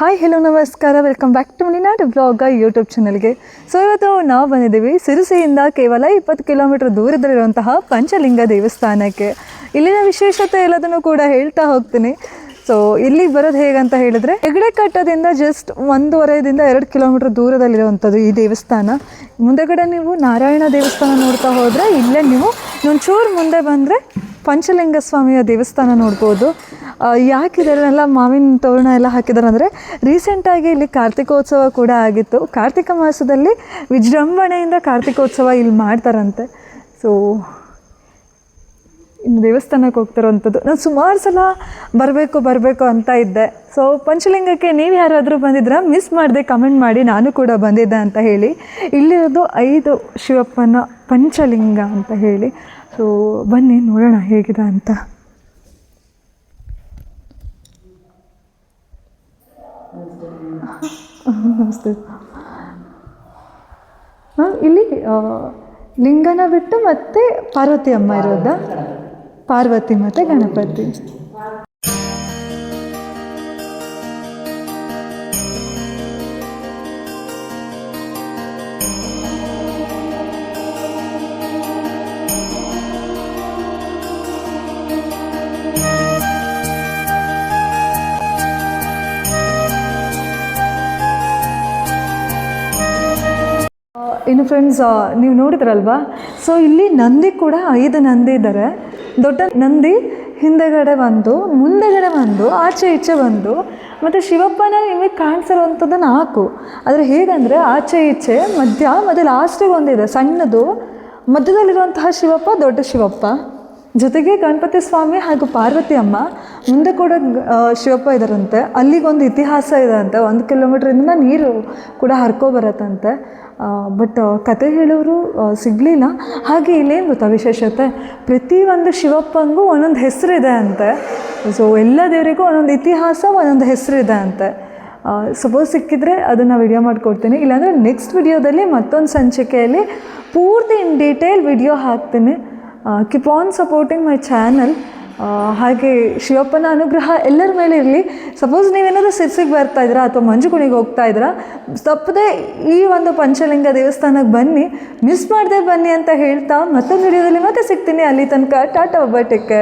Hi hello ನಮಸ್ಕಾರ. Welcome back to ಮನಿನಾಡು blog YouTube ಚಾನಲ್ಗೆ ಸೊ ಇವತ್ತು ನಾವು ಬಂದಿದ್ದೀವಿ ಸಿರಿಸಿಯಿಂದ ಕೇವಲ ಇಪ್ಪತ್ತು ಕಿಲೋಮೀಟರ್ ದೂರದಲ್ಲಿರುವಂತಹ ಪಂಚಲಿಂಗ ದೇವಸ್ಥಾನಕ್ಕೆ. ಇಲ್ಲಿನ ವಿಶೇಷತೆ ಎಲ್ಲದನ್ನು ಕೂಡ ಹೇಳ್ತಾ ಹೋಗ್ತೀನಿ. ಸೊ ಇಲ್ಲಿ ಬರೋದು ಹೇಗಂತ ಹೇಳಿದ್ರೆ, ಹೆಗಡೆ ಕಟ್ಟದಿಂದ ಜಸ್ಟ್ ಒಂದೂವರೆದಿಂದ ಎರಡು ಕಿಲೋಮೀಟರ್ ದೂರದಲ್ಲಿರುವಂಥದ್ದು ಈ ದೇವಸ್ಥಾನ. ಮುಂದೆಗಡೆ ನೀವು ನಾರಾಯಣ ದೇವಸ್ಥಾನ ನೋಡ್ತಾ ಹೋದರೆ, ಇಲ್ಲೇ ನೀವು ಒಂಚೂರು ಮುಂದೆ ಬಂದರೆ ಪಂಚಲಿಂಗ ಸ್ವಾಮಿಯ ದೇವಸ್ಥಾನ ನೋಡ್ಬೋದು. ಯಾಕೆ ಮಾವಿನ ತೋರಣ ಎಲ್ಲ ಹಾಕಿದ್ದಾರೆ ಅಂದರೆ ರೀಸೆಂಟಾಗಿ ಇಲ್ಲಿ ಕಾರ್ತಿಕೋತ್ಸವ ಕೂಡ ಆಗಿತ್ತು. ಕಾರ್ತಿಕ ಮಾಸದಲ್ಲಿ ವಿಜೃಂಭಣೆಯಿಂದ ಕಾರ್ತಿಕೋತ್ಸವ ಇಲ್ಲಿ ಮಾಡ್ತಾರಂತೆ. ಸೊ ಇನ್ನು ದೇವಸ್ಥಾನಕ್ಕೆ ಹೋಗ್ತಿರೋವಂಥದ್ದು ನಾನು ಸುಮಾರು ಸಲ ಬರಬೇಕು ಬರಬೇಕು ಅಂತ ಇದ್ದೆ. ಸೊ ಪಂಚಲಿಂಗಕ್ಕೆ ನೀವು ಯಾರಾದರೂ ಬಂದಿದ್ರೆ? ಮಿಸ್ ಮಾಡದೆ ಕಮೆಂಟ್ ಮಾಡಿ. ನಾನು ಕೂಡ ಬಂದಿದ್ದೆ ಅಂತ ಹೇಳಿ. ಇಲ್ಲಿರೋದು ಐದು ಶಿವಪ್ಪನ ಪಂಚಲಿಂಗ ಅಂತ ಹೇಳಿ. ಸೊ ಬನ್ನಿ, ನೋಡೋಣ ಹೇಗಿದೆ ಅಂತ. ನಮಸ್ತೆ. ಇಲ್ಲಿ ಲಿಂಗನ ಬಿಟ್ಟು ಮತ್ತೆ ಪಾರ್ವತಿ ಅಮ್ಮ ಇರೋದಾ? ಪಾರ್ವತಿ ಮತ್ತೆ ಗಣಪತಿ. ಇನ್ನು ಫ್ರೆಂಡ್ಸ್ ನೀವು ನೋಡಿದ್ರಲ್ವಾ? ಸೊ ಇಲ್ಲಿ ನಂದಿ ಕೂಡ ಐದು ನಂದಿ ಇದ್ದಾರೆ ದೊಡ್ಡ ನಂದಿ ಹಿಂದೆಗಡೆ ಒಂದು ಮುಂದೆಗಡೆ ಒಂದು ಆಚೆ ಈಚೆ ಒಂದು ಮತ್ತು ಶಿವಪ್ಪನ ನಿಮಗೆ ಕಾಣಿಸಿರುವಂಥದ್ದು ನಾಲ್ಕು. ಆದರೆ ಹೇಗಂದರೆ ಆಚೆ ಈಚೆ, ಮಧ್ಯ, ಮತ್ತು ಲಾಸ್ಟಿಗೆ ಒಂದಿದೆ. ಸಣ್ಣದು, ಮಧ್ಯದಲ್ಲಿರುವಂತಹ ಶಿವಪ್ಪ, ದೊಡ್ಡ ಶಿವಪ್ಪ. ಜೊತೆಗೆ ಗಣಪತಿ ಸ್ವಾಮಿ ಹಾಗೂ ಪಾರ್ವತಿ ಅಮ್ಮ. ಮುಂದೆ ಕೂಡ ಶಿವಪ್ಪ ಇದ್ದಾರಂತೆ ಅಲ್ಲಿಗೊಂದು ಇತಿಹಾಸ ಇದೆ ಅಂತೆ. ಒಂದು ಕಿಲೋಮೀಟ್ರಿಂದ ನೀರು ಕೂಡ ಹರ್ಕೊ ಬರತ್ತಂತೆ. ಬಟ್ ಕತೆ ಹೇಳೋರು ಸಿಗಲಿಲ್ಲ. ಹಾಗೆ ಇಲ್ಲೇನು ಗೊತ್ತಾ ವಿಶೇಷತೆ? ಪ್ರತಿಯೊಂದು ಶಿವಪ್ಪಂಗೂ ಒಂದೊಂದು ಹೆಸರಿದೆ ಅಂತೆ. ಸೊ ಎಲ್ಲ ದೇವರಿಗೂ ಒಂದೊಂದು ಇತಿಹಾಸ ಒಂದೊಂದು ಹೆಸರಿದೆ ಅಂತೆ. ಸಪೋಸ್ ಸಿಕ್ಕಿದ್ರೆ ಅದನ್ನು ವಿಡಿಯೋ ಮಾಡಿಕೊಡ್ತೀನಿ. ಇಲ್ಲಾಂದರೆ ನೆಕ್ಸ್ಟ್ ವಿಡಿಯೋದಲ್ಲಿ ಮತ್ತೊಂದು ಸಂಚಿಕೆಯಲ್ಲಿ ಪೂರ್ತಿ ಇನ್ ಡೀಟೇಲ್ ವಿಡಿಯೋ ಹಾಕ್ತೀನಿ. Keep on supporting my channel ಹಾಗೆ ಶಿವಪ್ಪನ ಅನುಗ್ರಹ ಎಲ್ಲರ ಮೇಲೆ ಇರಲಿ. ಸಪೋಸ್ ನೀವೇನಾದರೂ ಸಿರ್ಸಿಗೆ ಬರ್ತಾ ಇದ್ದೀರಾ ಅಥವಾ ಮಂಜುಗುಣಿಗೆ ಹೋಗ್ತಾ ಇದ್ದೀರಾ ತಪ್ಪದೆ ಈ ಒಂದು ಪಂಚಲಿಂಗ ದೇವಸ್ಥಾನಕ್ಕೆ ಬನ್ನಿ ಮಿಸ್ ಮಾಡದೆ ಬನ್ನಿ ಅಂತ ಹೇಳ್ತಾ ಮತ್ತೊಂದು ವಿಡಿಯೋದಲ್ಲಿ ಮತ್ತೆ ಸಿಗ್ತೀನಿ. ಅಲ್ಲಿ ತನಕ ಟಾಟಾ ಒಬ್ಬ ಟೇಕ್